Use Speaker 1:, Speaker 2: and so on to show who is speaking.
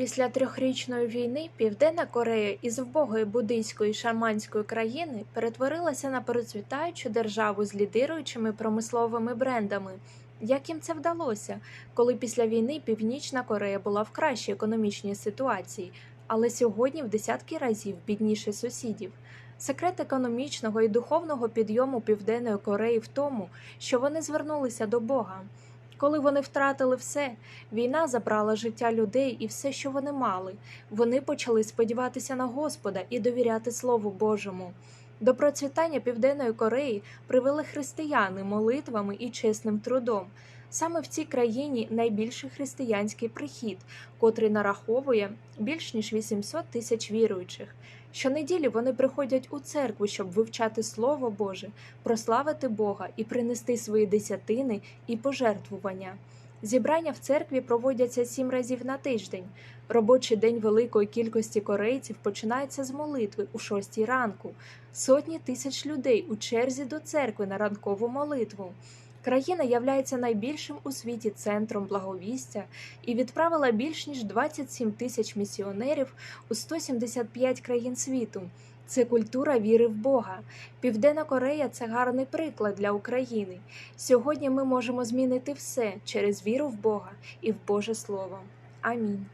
Speaker 1: Після трьохрічної війни Південна Корея із вбогої буддийської шаманської країни перетворилася на процвітаючу державу з лідируючими промисловими брендами. Як їм це вдалося, коли після війни Північна Корея була в кращій економічній ситуації, але сьогодні в десятки разів бідніше сусідів? Секрет економічного і духовного підйому Південної Кореї в тому, що вони звернулися до Бога. Коли вони втратили все, війна забрала життя людей і все, що вони мали. Вони почали сподіватися на Господа і довіряти Слову Божому. До процвітання Південної Кореї привели християни молитвами і чесним трудом. Саме в цій країні найбільший християнський прихід, котрий нараховує більш ніж 800 тисяч віруючих. Щонеділі вони приходять у церкву, щоб вивчати Слово Боже, прославити Бога і принести свої десятини і пожертвування. Зібрання в церкві проводяться сім разів на тиждень. Робочий день великої кількості корейців починається з молитви у шостій ранку. Сотні тисяч людей у черзі до церкви на ранкову молитву. Країна являється найбільшим у світі центром благовістя і відправила більш ніж 27 тисяч місіонерів у 175 країн світу. Це культура віри в Бога. Південна Корея це гарний приклад для України. Сьогодні ми можемо змінити все через віру в Бога і в Боже Слово. Амінь.